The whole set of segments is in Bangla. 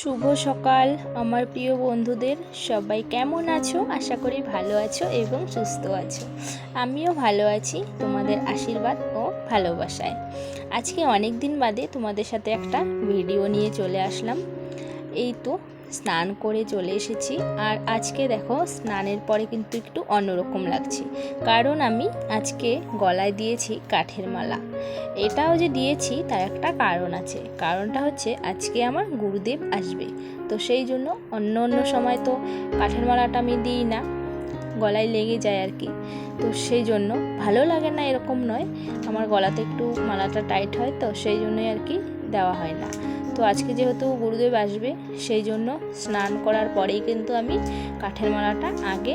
শুভ সকাল, আমার প্রিয় বন্ধুদের। সবাই কেমন আছো? আশা করি ভালো আছো এবং সুস্থ আছো। আমিও ভালো আছি, তোমাদের আশীর্বাদ ও ভালোবাসায়। আজকে অনেক দিন বাদে তোমাদের সাথে একটা ভিডিও নিয়ে চলে আসলাম। এই তো, স্নান করে চলে এসেছি। আর আজকে দেখো, স্নানের পরে কিন্তু একটু অন্যরকম লাগছে। কারণ আমি আজকে গলায় দিয়েছি কাঠের মালা। এটাও যে দিয়েছি, তার একটা কারণ আছে। কারণটা হচ্ছে, আজকে আমার গুরুদেব আসবে। তো সেই জন্য অন্য অন্য সময় তো কাঠের মালাটা আমি দিই না। গলায় লেগে যায় আর কি। তো সেই জন্য ভালো লাগে না এরকম নয়। আমার গলাতে একটু মালাটা টাইট হয়, তো সেই জন্যই আর কি দেওয়া হয় না। তো আজকে যেহেতু গুরুদেব আসবে, সেই জন্য স্নান করার পরেই কিন্তু আমি কাঠের মালাটা আগে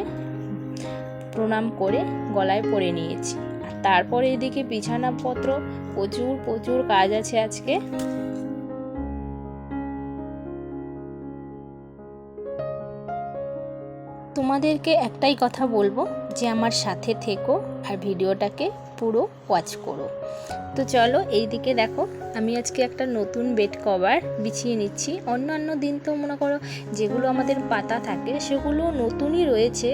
প্রণাম করে গলায় পরে নিয়েছি। আর তারপরে এদিকে বিছানাপত্র, প্রচুর প্রচুর কাজ আছে আজকে। তোমাদেরকে একটাই কথা বলব, যে আমার সাথে থেকো আর ভিডিওটাকে পুরো ওয়াচ করো। তো চলো এই দিকে দেখো, আমি আজকে একটা নতুন বেড কভার বিছিয়ে নিচ্ছি। অন্যান্য দিন তো মনে করো যেগুলো আমাদের পাতা থাকে, সেগুলো নতুনই রয়েছে,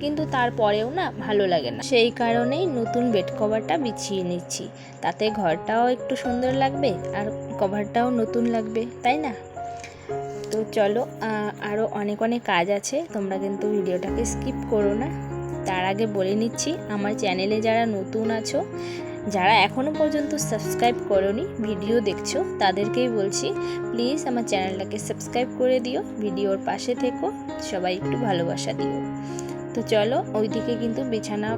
কিন্তু তারপরেও না ভালো লাগে না। সেই কারণেই নতুন বেড কভারটা বিছিয়ে নিচ্ছি। তাতে ঘরটাও একটু সুন্দর লাগবে আর কভারটাও নতুন লাগবে, তাই না? তো চলো আরও অনেক অনেক কাজ আছে, তোমরা কিন্তু ভিডিওটাকে স্কিপ করো না। তার আগে বলে নিচ্ছি, আমার চ্যানেলে যারা নতুন আছো, যারা এখনও পর্যন্ত সাবস্ক্রাইব করনি, ভিডিও দেখছ, তাদেরকেই বলছি, প্লিজ আমার চ্যানেলটাকে সাবস্ক্রাইব করে দিও, ভিডিওর পাশে থেকো, সবাই একটু ভালোবাসা দিও। তো চলো, ওইদিকে কিন্তু বিছানা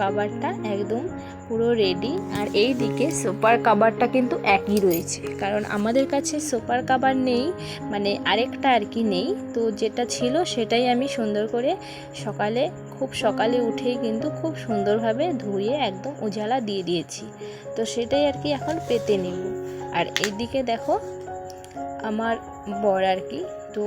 কাবারটা একদম পুরো রেডি আর এই দিকে সোপার কাবারটা কিন্তু একই রয়েছে। কারণ আমাদের কাছে সোপার কাবার নেই মানে আরেকটা আর কি নেই। তো যেটা ছিল সেটাই আমি সুন্দর করে সকালে, খুব সকালে উঠেই কিন্তু খুব সুন্দরভাবে ধুয়ে একদম উজালা দিয়ে দিয়েছি। তো সেটাই আর কি এখন পেতে নেব। আর এইদিকে দেখো, আমার বর আর কি তো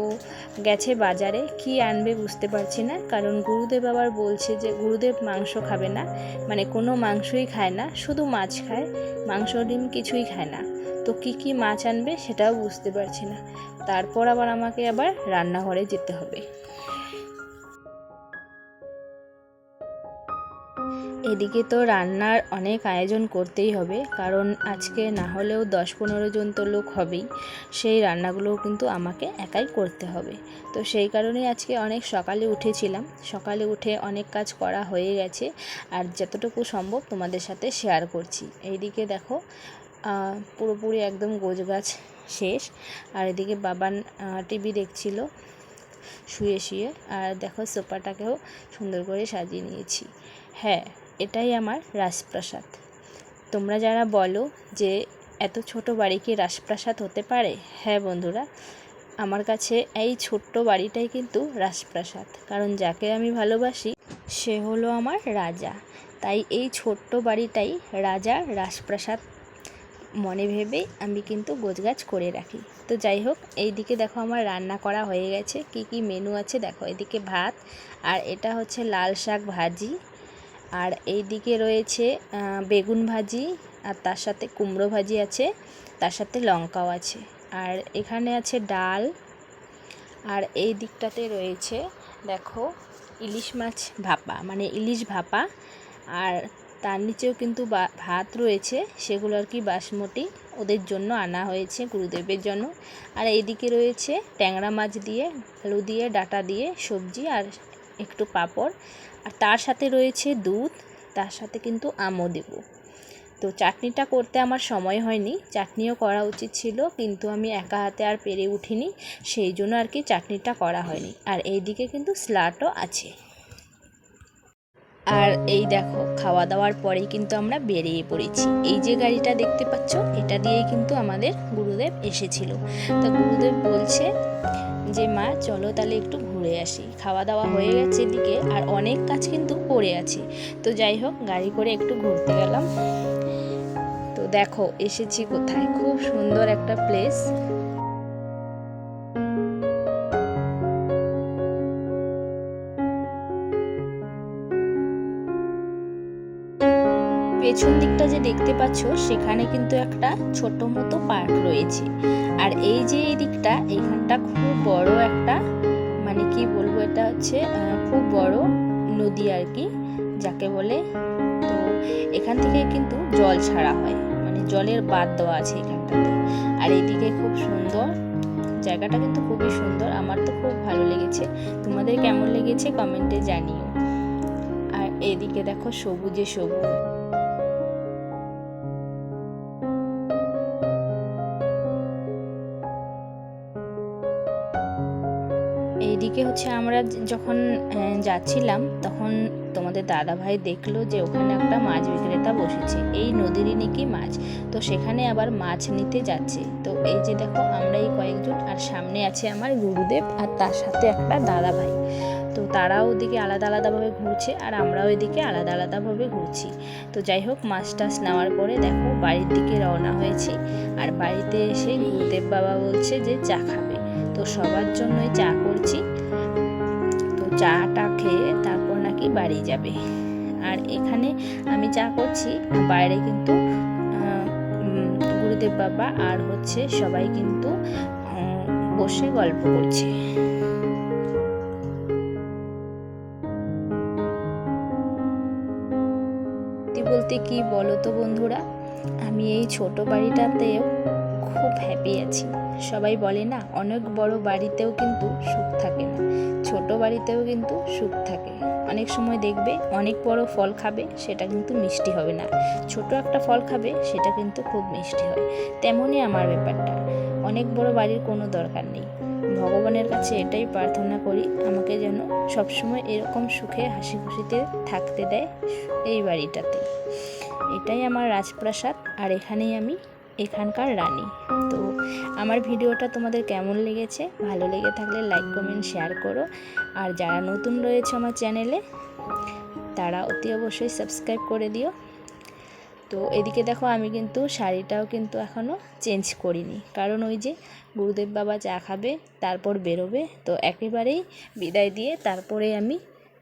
গেছে বাজারে, কি আনবে বুঝতে পারছি না। কারণ গুরুদেব আবার বলছে যে, গুরুদেব মাংস খাবে না। মানে কোনো মাংসই খায় না, শুধু মাছ খায়, মাংস, ডিম কিছুই খায় না। তো কি কি মাছ আনবে সেটাও বুঝতে পারছি না। তারপর আবার আমাকে আবার রান্নাঘরে যেতে হবে। এদিকে তো রান্নার অনেক আয়োজন করতেই হবে, কারণ আজকে না হলেও দশ পনেরো জন তো লোক হবেই, সেই রান্নাগুলোও কিন্তু আমাকে একাই করতে হবে। তো সেই কারণেই আজকে অনেক সকালে উঠেছিলাম, সকালে উঠে অনেক কাজ করা হয়ে গেছে, আর যতটুকু সম্ভব তোমাদের সাথে শেয়ার করছি। এইদিকে দেখো পুরোপুরি একদম গোছ গাছ শেষ, আর এদিকে বাবান টিভি দেখছিল শুয়ে শুয়ে আর দেখো সোফাটাকেও সুন্দর করে সাজিয়ে নিয়েছি। হ্যাঁ এটাই আমার রাজপ্রাসাদ। তোমরা যারা বলো যে এত ছোট বাড়ি কি রাজপ্রাসাদ হতে পারে? হ্যাঁ বন্ধুরা, আমার কাছে এই ছোট্ট বাড়িটাই কিন্তু রাজপ্রাসাদ। কারণ যাকে আমি ভালোবাসি, সে হলো আমার রাজা। তাই এই ছোট্ট বাড়িটাই রাজা রাজপ্রাসাদ মনে ভেবে আমি কিন্তু গোছগাছ করে রাখি। তো যাই হোক এই দিকে দেখো আমার রান্না করা হয়ে গেছে। কি কি মেনু আছে দেখো, এদিকে ভাত, আর এটা হচ্ছে লাল শাক ভাজি, আর এই দিকে রয়েছে বেগুন ভাজি, আর তার সাথে কুমড়ো ভাজি আছে, তার সাথে লঙ্কাও আছে। আর এখানে আছে ডাল, আর এই দিকটাতে রয়েছে, দেখো, ইলিশ মাছ ভাপা মানে ইলিশ ভাপা, আর তার নিচেও কিন্তু ভাত রয়েছে, সেগুলো আর কি বাসমতি ওদের জন্য আনা হয়েছে গুরুদেবের জন্য। আর এইদিকে রয়েছে ট্যাংরা মাছ দিয়ে, আলু দিয়ে, ডাটা দিয়ে সবজি আর একটু পাঁপড়। আর তার সাথে রয়েছে দুধ, তার সাথে কিন্তু আমও দেব। তো চাটনিটা করতে আমার সময় হয়নি, চাটনিও করা উচিত ছিল, কিন্তু আমি একা হাতে আর পেরে উঠিনি, সেই জন্য আর কি চাটনিটা করা হয়নি। আর এইদিকে কিন্তু স্লাটও আছে। আর এই দেখো খাওয়া দাওয়ার পরেই কিন্তু আমরা বেরিয়ে পড়েছি। এই যে গাড়িটা দেখতে পাচ্ছ, এটা দিয়েই কিন্তু আমাদের গুরুদেব এসেছিল। তা গুরুদেব বলছে যে, মা, চলো তাহলে একটু ঘুরে আসি। খাওয়া দাওয়া হয়ে গেছে এদিকে, আর অনেক কাজ কিন্তু পড়ে আছে। তো যাই হোক, গাড়ি করে একটু ঘুরতে গেলাম। তো দেখো, এসেছি কোথায়? খুব সুন্দর একটা প্লেস পেছন দিকটা যে দেখতে পাচ্ছ, সেখানে কিন্তু একটা ছোট মতো পার্ক রয়েছে। আর এই যে এই দিকটা, এইখানটা খুব বড় একটা মানে কি বলব এটা হচ্ছে খুব বড় নদী আর কি, যাকে বলে, তো এখান থেকে কিন্তু জল ছাড়া হয় মানে জলের বাদ দেওয়া আছে এখানটাতে। আর এইদিকে খুব সুন্দর, জায়গাটা কিন্তু খুবই সুন্দর, আমার তো খুব ভালো লেগেছে। তোমাদের কেমন লেগেছে কমেন্টে জানিও। আর এদিকে দেখো সবুজে সবুজ। এইদিকে হচ্ছে আমরা যখন যাচ্ছিলাম, তখন তোমাদের দাদা ভাই দেখল যে ওখানে একটা মাছ বিক্রেতা বসেছে। এই নদীরই নাকি মাছ। তো সেখানে আবার মাছ নিতে যাচ্ছে। তো এই যে দেখো আমরা এই কয়েকজন, আর সামনে আছে আমার গুরুদেব আর তার সাথে একটা দাদা ভাই তো তারাও ওদিকে আলাদা আলাদাভাবে ঘুরছে, আর আমরাও এদিকে আলাদা আলাদাভাবে ঘুরছি। তো যাই হোক, মাছ টাছ নেওয়ার পরে দেখো, বাড়ির দিকে রওনা হয়েছি। আর বাড়িতে এসে গুরুদেব বাবা বলছে যে চা খাবে। তো সবার জন্যই চা করছি। তো চাটা খেয়ে তারপর নাকি বাড়ি যাবে। আর এখানে আমি চা করছি, বাইরে কিন্তু গুরুদেব বাবা আর হচ্ছে সবাই কিন্তু বসে গল্প করছে। বলতে কি বলো তো বন্ধুরা, আমি এই ছোট বাড়িটাতেও খুব হ্যাপি আছি। সবাই বলে না, অনেক বড় বাড়িতেও কিন্তু সুখ থাকে না। ছোট বাড়িতেও কিন্তু সুখ থাকে। অনেক সময় দেখবে অনেক বড় ফল খাবে, সেটা কিন্তু মিষ্টি হবে না। ছোট একটা ফল খাবে, সেটা কিন্তু খুব মিষ্টি হয়। তেমনই আমার ব্যাপারটা। অনেক বড় বাড়ির কোনো দরকার নেই। ভগবানের কাছে এটাই প্রার্থনা করি, আমাকে যেন সবসময় এরকম সুখে হাসি খুশিতে থাকতে দেয় এই বাড়িটাতে। এটাই আমার রাজপ্রাসাদ, আর এখানেই আমি এখানকার রানী। তো আমার ভিডিওটা তোমাদের কেমন লেগেছে? ভালো লেগে থাকলে লাইক কমেন্ট শেয়ার করো। আর যারা নতুন রয়েছে আমার চ্যানেলে তারা অতি অবশ্যই সাবস্ক্রাইব করে দিও। তো এদিকে দেখো আমি কিন্তু শাড়িটাও কিন্তু এখনও চেঞ্জ করিনি। কারণ ওই যে গুরুদেব বাবা চা খাবে, তারপর বেরোবে, তো একেবারেই বিদায় দিয়ে তারপরে আমি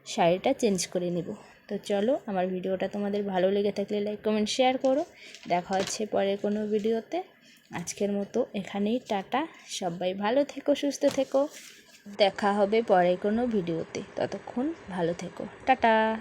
শাড়িটা চেঞ্জ করে নেব। তো চলো আমার ভিডিওটা তোমাদের ভালো লেগে থাকলে লাইক কমেন্ট শেয়ার করো। দেখা হচ্ছে পরের কোনো ভিডিওতে। আজকের মতো এখানেই টাটা। সবাই ভালো থেকো, সুস্থ থেকো। দেখা হবে পরে কোনো ভিডিওতে। ততক্ষণ ভালো থেকো। টাটা।